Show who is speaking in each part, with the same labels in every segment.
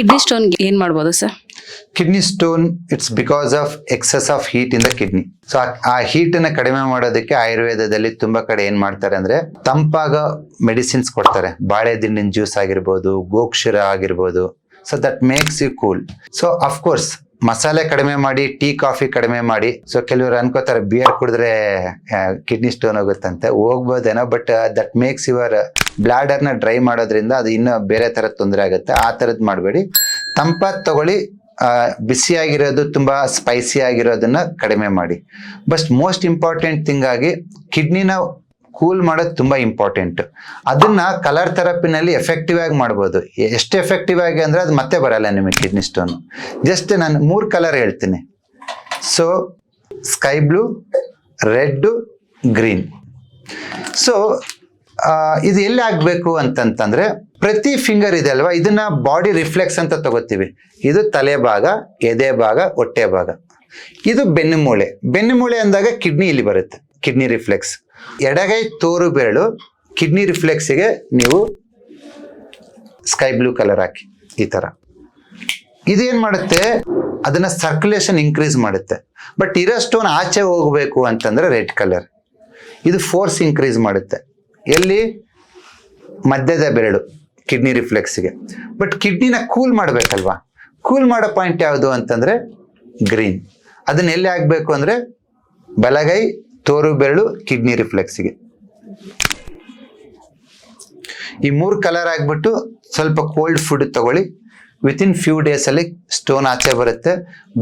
Speaker 1: Kidney stone ಏನ್ ಮಾಡ್ಬೋದು sir
Speaker 2: kidney stone it's because of excess of heat in the kidney so ಆ heat ಅನ್ನ ಕಡಿಮೆ ಮಾಡೋದಕ್ಕೆ ಆಯುರ್ವೇದದಲ್ಲಿ ತುಂಬಾ ಕಡೆ ಏನ್ ಮಾಡ್ತಾರೆ ಅಂದ್ರೆ ತಂಪಾಗ ಮೆಡಿಸಿನ್ಸ್ ಕೊಡ್ತಾರೆ. ಬಾಳೆ ದಿಂಡಿನ ಜ್ಯೂಸ್ ಆಗಿರ್ಬೋದು, ಗೋಕ್ಷರ ಆಗಿರ್ಬೋದು. So that makes you cool so of course ಮಸಾಲೆ ಕಡಿಮೆ ಮಾಡಿ, ಟೀ, ಕಾಫಿ ಕಡಿಮೆ ಮಾಡಿ. ಸೊ ಕೆಲವರು ಅನ್ಕೋತಾರೆ ಬಿಯರ್ ಕುಡಿದ್ರೆ ಕಿಡ್ನಿ ಸ್ಟೋನ್ ಹೋಗುತ್ತಂತೆ. ಹೋಗ್ಬೋದೇನೋ ಬಟ್ ದಟ್ ಮೇಕ್ಸ್ ಯುವರ್ ಬ್ಲಾಡರ್ನ ಡ್ರೈ ಮಾಡೋದ್ರಿಂದ ಅದು ಇನ್ನೂ ಬೇರೆ ಥರದ ತೊಂದರೆ ಆಗುತ್ತೆ. ಆ ಥರದ್ದು ಮಾಡಬೇಡಿ. ತಂಪಾದ ತಗೊಳ್ಳಿ. ಬಿಸಿಯಾಗಿರೋದು ತುಂಬ ಸ್ಪೈಸಿ ಆಗಿರೋದನ್ನ ಕಡಿಮೆ ಮಾಡಿ. ಬಟ್ ಮೋಸ್ಟ್ ಇಂಪಾರ್ಟೆಂಟ್ ಥಿಂಗ್ ಆಗಿ ಕಿಡ್ನಿನ ಕೂಲ್ ಮಾಡೋದು ತುಂಬ ಇಂಪಾರ್ಟೆಂಟ್ ಅದನ್ನ ಕಲರ್ ಥೆರಪಿನಲ್ಲಿ ಎಫೆಕ್ಟಿವ್ ಆಗಿ ಮಾಡ್ಬೋದು. ಎಷ್ಟು ಎಫೆಕ್ಟಿವ್ ಆಗಿ ಅಂದ್ರೆ ಅದು ಮತ್ತೆ ಬರಲ್ಲ ನಿಮಗೆ ಕಿಡ್ನಿ ಸ್ಟೋನು ಜಸ್ಟ್ ನಾನು ಮೂರು ಕಲರ್ ಹೇಳ್ತೀನಿ. So sky blue red green so ಇದು ಎಲ್ಲಿ ಆಗ್ಬೇಕು ಅಂತಂತಂದ್ರೆ ಪ್ರತಿ ಫಿಂಗರ್ ಇದೆ ಅಲ್ವಾ? ಇದನ್ನ ಬಾಡಿ ರಿಫ್ಲೆಕ್ಸ್ ಅಂತ ತಗೋತೀವಿ. ಇದು ತಲೆ ಭಾಗ, ಎದೆ ಭಾಗ, ಹೊಟ್ಟೆ ಭಾಗ. ಇದು ಬೆನ್ನು ಮೂಳೆ. ಬೆನ್ನು ಮೂಳೆ ಅಂದಾಗ ಕಿಡ್ನಿ ಇಲ್ಲಿ ಬರುತ್ತೆ. ಕಿಡ್ನಿ ರಿಫ್ಲೆಕ್ಸ್ ಎಡಗೈ ತೋರು ಬೆರಳು ಕಿಡ್ನಿ ರಿಫ್ಲೆಕ್ಸಿಗೆ ನೀವು ಸ್ಕೈ ಬ್ಲೂ ಕಲರ್ ಹಾಕಿ, ಈ ತರ. ಇದೇನ್ ಮಾಡುತ್ತೆ? ಅದನ್ನ ಸರ್ಕ್ಯುಲೇಷನ್ ಇನ್ಕ್ರೀಸ್ ಮಾಡುತ್ತೆ. ಬಟ್ ಇರೋ ಸ್ಟೋನ್ ಆಚೆ ಹೋಗಬೇಕು ಅಂತಂದ್ರೆ ರೆಡ್ ಕಲರ್ ಇದು ಫೋರ್ಸ್ ಇನ್ಕ್ರೀಸ್ ಮಾಡುತ್ತೆ. ಎಲ್ಲಿ? ಮಧ್ಯದ ಬೆರಳು ಕಿಡ್ನಿ ರಿಫ್ಲೆಕ್ಸ್ಗೆ ಬಟ್ ಕಿಡ್ನಿನ ಕೂಲ್ ಮಾಡಬೇಕಲ್ವಾ? ಕೂಲ್ ಮಾಡೋ ಪಾಯಿಂಟ್ ಯಾವುದು ಅಂತಂದರೆ ಗ್ರೀನ್ ಅದನ್ನ ಎಲ್ಲಿ ಆಗಬೇಕು ಅಂದರೆ ಬಲಗೈ, ತೋರು ಬೆರಳು ಕಿಡ್ನಿ ರಿಫ್ಲೆಕ್ಸ್ಗೆ ಈ ಮೂರು ಕಲರ್ ಆಗಿಬಿಟ್ಟು ಸ್ವಲ್ಪ ಕೋಲ್ಡ್ ಫುಡ್ ತಗೊಳ್ಳಿ. ವಿತಿನ್ ಫ್ಯೂ ಡೇಸಲ್ಲಿ ಸ್ಟೋನ್ ಆಚೆ ಬರುತ್ತೆ.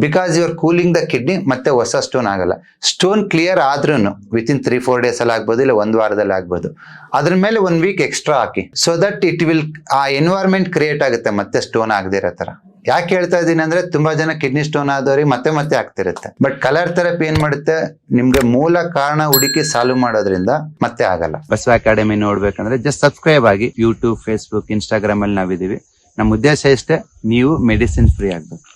Speaker 2: Because your cooling the kidney ಮತ್ತೆ ಹೊಸ ಸ್ಟೋನ್ ಆಗಲ್ಲ. ಸ್ಟೋನ್ ಕ್ಲಿಯರ್ ಆದ್ರೂ ವಿತಿನ್ ತ್ರೀ ಫೋರ್ ಡೇಸಲ್ಲಿ ಆಗ್ಬೋದು, ಇಲ್ಲ ಒಂದು ವಾರದಲ್ಲಿ ಆಗ್ಬೋದು. ಅದ್ರ ಮೇಲೆ ಒಂದ್ ವೀಕ್ ಎಕ್ಸ್ಟ್ರಾ ಹಾಕಿ. ಸೊ ದಟ್ ಇಟ್ ವಿಲ್ ಆ ಎನ್ವೈರ್ಮೆಂಟ್ ಕ್ರಿಯೇಟ್ ಆಗುತ್ತೆ ಮತ್ತೆ ಸ್ಟೋನ್ ಆಗದೆ ಇರೋ ತರ ಯಾಕೆ ಹೇಳ್ತಾ ಇದ್ದೀನಿ ಅಂದ್ರೆ ತುಂಬಾ ಜನ ಕಿಡ್ನಿ ಸ್ಟೋನ್ ಆದವ್ರಿಗೆ ಮತ್ತೆ ಮತ್ತೆ ಆಗ್ತಿರುತ್ತೆ. ಬಟ್ ಕಲರ್ ಥೆರಪಿ ಏನ್ ಮಾಡುತ್ತೆ? ನಿಮ್ಗೆ ಮೂಲ ಕಾರಣ ಹುಡುಕಿ ಸಾಲ್ವ್ ಮಾಡೋದ್ರಿಂದ ಮತ್ತೆ ಆಗಲ್ಲ.
Speaker 3: ಬಸವ ಅಕಾಡೆಮಿ ನೋಡ್ಬೇಕಂದ್ರೆ ಜಸ್ಟ್ ಸಬ್ಸ್ಕ್ರೈಬ್ ಆಗಿ ಯೂಟ್ಯೂಬ್ ಫೇಸ್ಬುಕ್ ಇನ್ಸ್ಟಾಗ್ರಾಮ್ ಅಲ್ಲಿ ನಾವಿದೀವಿ ನಮ್ಮ ಉದ್ದೇಶ ಇಷ್ಟೇ ನೀವು ಮೆಡಿಸಿನ್ ಫ್ರೀ ಆಗ್ಬೇಕು.